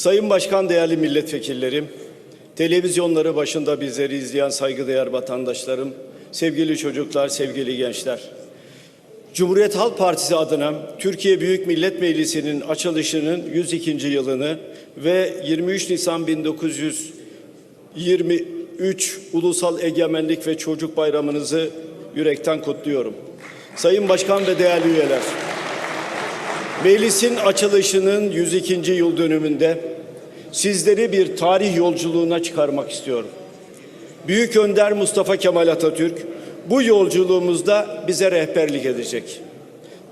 Sayın Başkan, değerli milletvekillerim, televizyonları başında bizleri izleyen saygıdeğer vatandaşlarım, sevgili çocuklar, sevgili gençler. Cumhuriyet Halk Partisi adına Türkiye Büyük Millet Meclisi'nin açılışının 102. yılını ve 23 Nisan 1923 Ulusal Egemenlik ve Çocuk Bayramınızı yürekten kutluyorum. Sayın Başkan ve değerli üyeler, Meclisin açılışının 102. yıl dönümünde sizleri bir tarih yolculuğuna çıkarmak istiyorum. Büyük Önder Mustafa Kemal Atatürk bu yolculuğumuzda bize rehberlik edecek.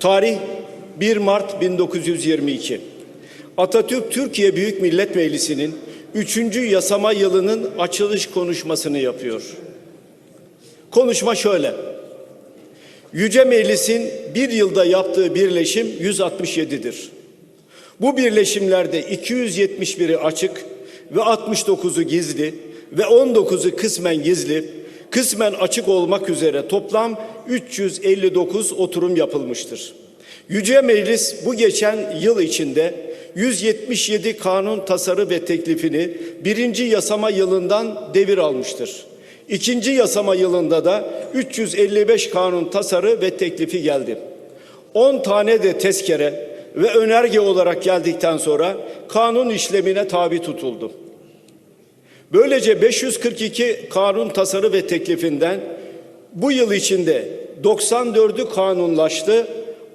Tarih 1 Mart 1922. Atatürk Türkiye Büyük Millet Meclisi'nin 3. yasama yılının açılış konuşmasını yapıyor. Konuşma şöyle. Yüce Meclis'in bir yılda yaptığı birleşim 167'dir. Bu birleşimlerde 271'i açık ve 69'u gizli ve 19'u kısmen gizli, kısmen açık olmak üzere toplam 359 oturum yapılmıştır. Yüce Meclis bu geçen yıl içinde 177 kanun tasarı ve teklifini birinci yasama yılından devir almıştır. İkinci yasama yılında da 355 kanun tasarı ve teklifi geldi. 10 tane de tezkere ve önerge olarak geldikten sonra kanun işlemine tabi tutuldu. Böylece 542 kanun tasarı ve teklifinden bu yıl içinde 94'ü kanunlaştı,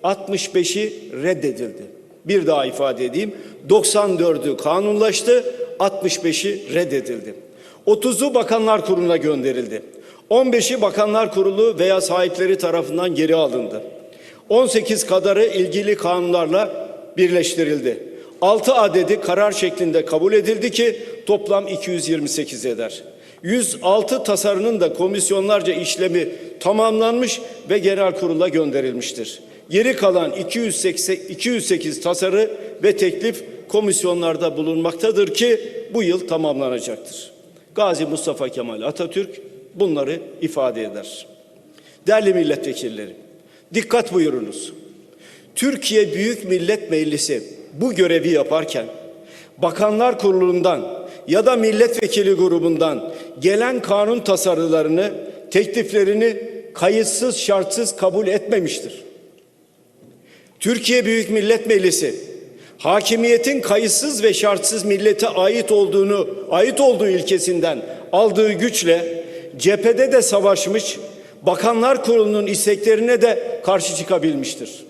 65'i reddedildi. Bir daha ifade edeyim. 94'ü kanunlaştı, 65'i reddedildi. 30'u Bakanlar Kurulu'na gönderildi. 15'i Bakanlar Kurulu veya sahipleri tarafından geri alındı. 18 kadarı ilgili kanunlarla birleştirildi. 6 adedi karar şeklinde kabul edildi ki toplam 228 eder. 106 tasarının da komisyonlarca işlemi tamamlanmış ve genel kurula gönderilmiştir. Geri kalan 280, 208 tasarı ve teklif komisyonlarda bulunmaktadır ki bu yıl tamamlanacaktır. Gazi Mustafa Kemal Atatürk bunları ifade eder. Değerli milletvekilleri, dikkat buyurunuz. Türkiye Büyük Millet Meclisi bu görevi yaparken Bakanlar Kurulu'ndan ya da milletvekili grubundan gelen kanun tasarılarını, tekliflerini kayıtsız şartsız kabul etmemiştir. Türkiye Büyük Millet Meclisi hakimiyetin kayıtsız ve şartsız millete ait olduğunu, ait olduğu ilkesinden aldığı güçle cephede de savaşmış, Bakanlar Kurulu'nun isteklerine de karşı çıkabilmiştir.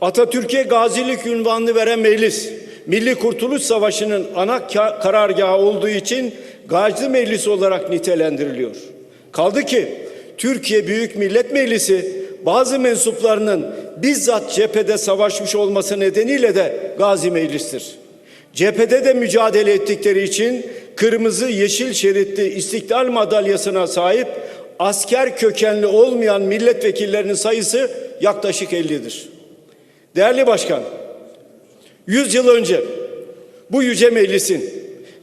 Atatürk'e gazilik ünvanını veren meclis, Milli Kurtuluş Savaşı'nın ana karargahı olduğu için Gazi Meclisi olarak nitelendiriliyor. Kaldı ki Türkiye Büyük Millet Meclisi bazı mensuplarının bizzat cephede savaşmış olması nedeniyle de Gazi Meclis'tir. Cephede de mücadele ettikleri için kırmızı yeşil şeritli istiklal madalyasına sahip asker kökenli olmayan milletvekillerinin sayısı yaklaşık 50'dir. Değerli başkan, 100 yıl önce bu yüce meclisin,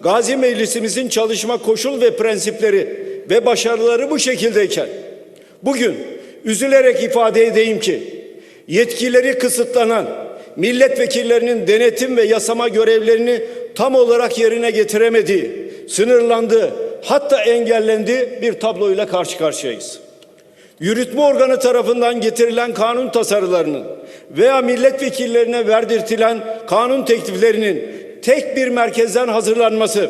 Gazi Meclisimizin çalışma koşul ve prensipleri ve başarıları bu şekildeyken bugün üzülerek ifade edeyim ki yetkileri kısıtlanan milletvekillerinin denetim ve yasama görevlerini tam olarak yerine getiremediği, sınırlandığı, hatta engellendiği bir tabloyla karşı karşıyayız. Yürütme organı tarafından getirilen kanun tasarılarının veya milletvekillerine verdirtilen kanun tekliflerinin tek bir merkezden hazırlanması,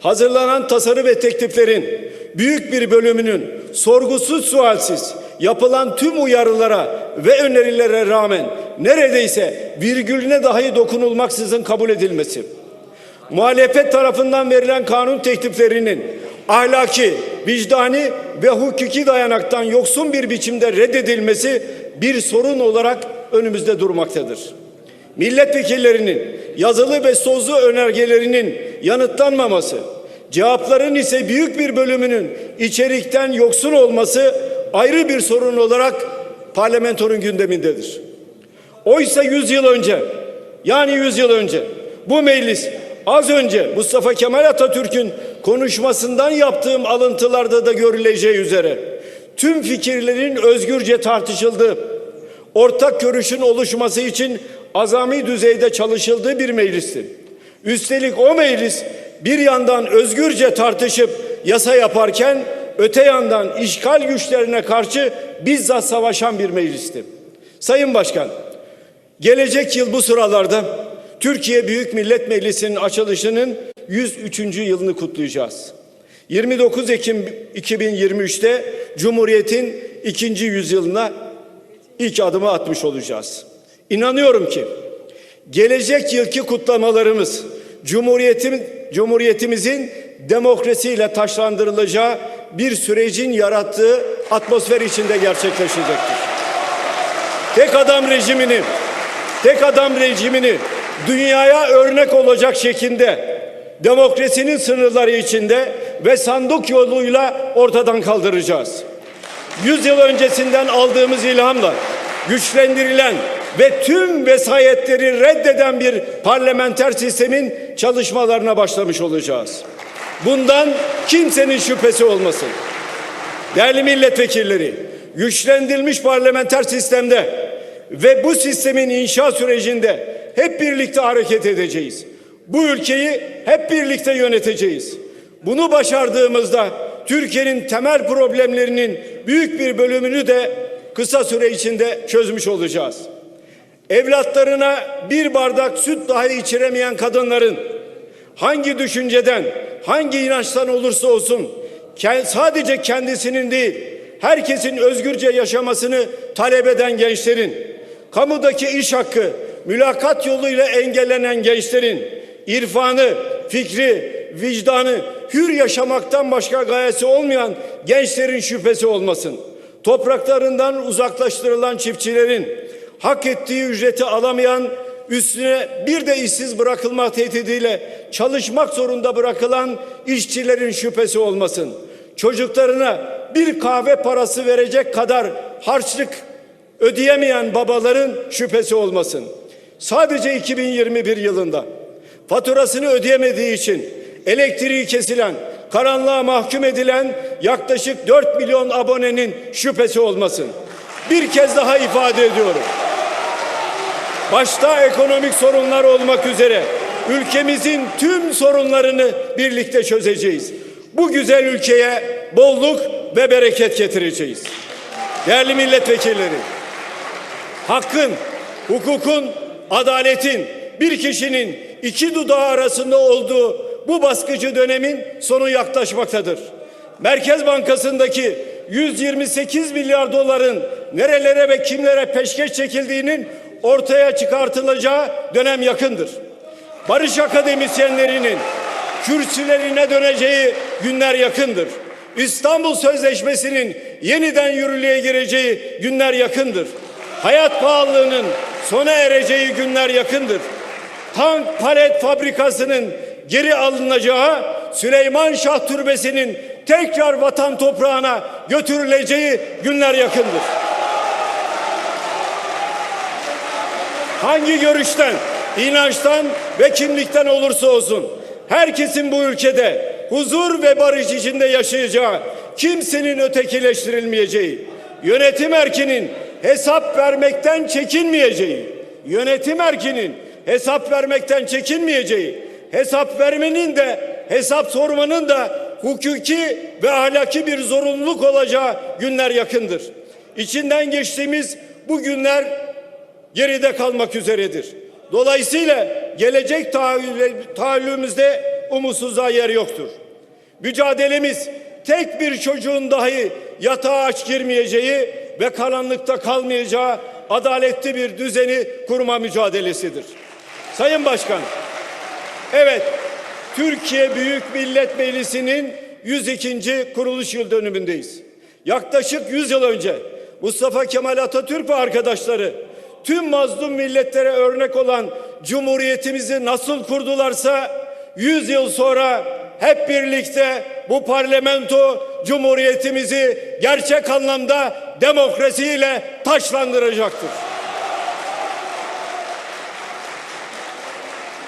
hazırlanan tasarı ve tekliflerin büyük bir bölümünün sorgusuz sualsiz yapılan tüm uyarılara ve önerilere rağmen neredeyse virgülüne dahi dokunulmaksızın kabul edilmesi, muhalefet tarafından verilen kanun tekliflerinin ahlaki, vicdani ve hukuki dayanaktan yoksun bir biçimde reddedilmesi bir sorun olarak önümüzde durmaktadır. Milletvekillerinin yazılı ve sözlü önergelerinin yanıtlanmaması, cevapların ise büyük bir bölümünün içerikten yoksun olması ayrı bir sorun olarak parlamentonun gündemindedir. Oysa 100 yıl önce yani 100 yıl önce bu meclis az önce Mustafa Kemal Atatürk'ün konuşmasından yaptığım alıntılarda da görüleceği üzere tüm fikirlerin özgürce tartışıldığı, ortak görüşün oluşması için azami düzeyde çalışıldığı bir meclisti. Üstelik o meclis bir yandan özgürce tartışıp yasa yaparken öte yandan işgal güçlerine karşı bizzat savaşan bir meclisti. Sayın Başkan, gelecek yıl bu sıralarda Türkiye Büyük Millet Meclisi'nin açılışının 103. yılını kutlayacağız. 29 Ekim 2023'te Cumhuriyet'in ikinci yüzyılına ilk adımı atmış olacağız. İnanıyorum ki gelecek yılki kutlamalarımız Cumhuriyetim, Cumhuriyetimizin demokrasiyle taşlandırılacağı bir sürecin yarattığı atmosfer içinde gerçekleşecektir. Tek adam rejimini, tek adam rejimini dünyaya örnek olacak şekilde demokrasinin sınırları içinde ve sandık yoluyla ortadan kaldıracağız. Yüz yıl öncesinden aldığımız ilhamla güçlendirilen ve tüm vesayetleri reddeden bir parlamenter sistemin çalışmalarına başlamış olacağız. Bundan kimsenin şüphesi olmasın. Değerli milletvekilleri, güçlendirilmiş parlamenter sistemde ve bu sistemin inşa sürecinde hep birlikte hareket edeceğiz. Bu ülkeyi hep birlikte yöneteceğiz. Bunu başardığımızda Türkiye'nin temel problemlerinin büyük bir bölümünü de kısa süre içinde çözmüş olacağız. Evlatlarına bir bardak süt dahi içiremeyen kadınların hangi düşünceden, hangi inançtan olursa olsun sadece kendisinin değil, herkesin özgürce yaşamasını talep eden gençlerin, kamudaki iş hakkı, mülakat yoluyla engellenen gençlerin, irfanı, fikri, vicdanı hür yaşamaktan başka gayesi olmayan gençlerin şüphesi olmasın. Topraklarından uzaklaştırılan çiftçilerin, hak ettiği ücreti alamayan, üstüne bir de işsiz bırakılma tehdidiyle çalışmak zorunda bırakılan işçilerin şüphesi olmasın. Çocuklarına bir kahve parası verecek kadar harçlık ödeyemeyen babaların şüphesi olmasın. Sadece 2021 yılında faturasını ödeyemediği için elektriği kesilen, karanlığa mahkum edilen yaklaşık 4 milyon abonenin şüphesi olmasın. Bir kez daha ifade ediyorum. Başta ekonomik sorunlar olmak üzere ülkemizin tüm sorunlarını birlikte çözeceğiz. Bu güzel ülkeye bolluk ve bereket getireceğiz. Değerli milletvekilleri, hakkın, hukukun, adaletin bir kişinin iki dudağı arasında olduğu bu baskıcı dönemin sonu yaklaşmaktadır. Merkez Bankası'ndaki 128 milyar doların nerelere ve kimlere peşkeş çekildiğinin ortaya çıkartılacağı dönem yakındır. Barış akademisyenlerinin kürsülerine döneceği günler yakındır. İstanbul Sözleşmesi'nin yeniden yürürlüğe gireceği günler yakındır. Hayat pahalılığının sona ereceği günler yakındır. Tank palet fabrikasının geri alınacağı, Süleyman Şah Türbesi'nin tekrar vatan toprağına götürüleceği günler yakındır. Hangi görüşten, inançtan ve kimlikten olursa olsun herkesin bu ülkede huzur ve barış içinde yaşayacağı, kimsenin ötekileştirilmeyeceği, yönetim erkinin hesap vermekten çekinmeyeceği, yönetim erkinin hesap vermekten çekinmeyeceği, hesap vermenin de hesap sormanın da hukuki ve ahlaki bir zorunluluk olacağı günler yakındır. İçinden geçtiğimiz bu günler geride kalmak üzeredir. Dolayısıyla gelecek tahayyülümüzde umutsuzluğa yer yoktur. Mücadelemiz tek bir çocuğun dahi yatağa aç girmeyeceği ve karanlıkta kalmayacağı adaletli bir düzeni kurma mücadelesidir. Sayın Başkan, evet Türkiye Büyük Millet Meclisi'nin 102. kuruluş yıl dönümündeyiz. Yaklaşık 100 yıl önce Mustafa Kemal Atatürk ve arkadaşları tüm mazlum milletlere örnek olan Cumhuriyetimizi nasıl kurdularsa 100 yıl sonra hep birlikte bu parlamento Cumhuriyetimizi gerçek anlamda demokrasiyle taşlandıracaktır.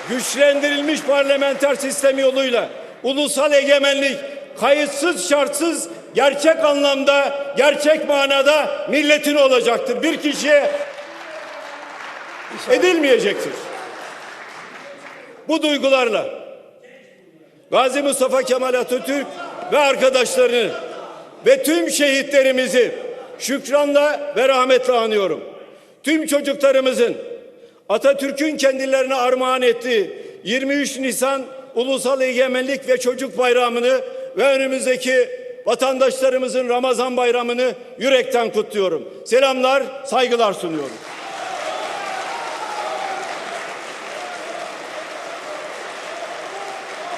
Güçlendirilmiş parlamenter sistem yoluyla ulusal egemenlik kayıtsız şartsız gerçek anlamda gerçek manada milletin olacaktır. Bir kişiye edilmeyecektir. bu duygularla Gazi Mustafa Kemal Atatürk ve arkadaşlarını ve tüm şehitlerimizi şükranla ve rahmetle anıyorum. Tüm çocuklarımızın Atatürk'ün kendilerine armağan ettiği 23 Nisan Ulusal Egemenlik ve Çocuk Bayramı'nı ve önümüzdeki vatandaşlarımızın Ramazan Bayramı'nı yürekten kutluyorum. Selamlar, saygılar sunuyorum.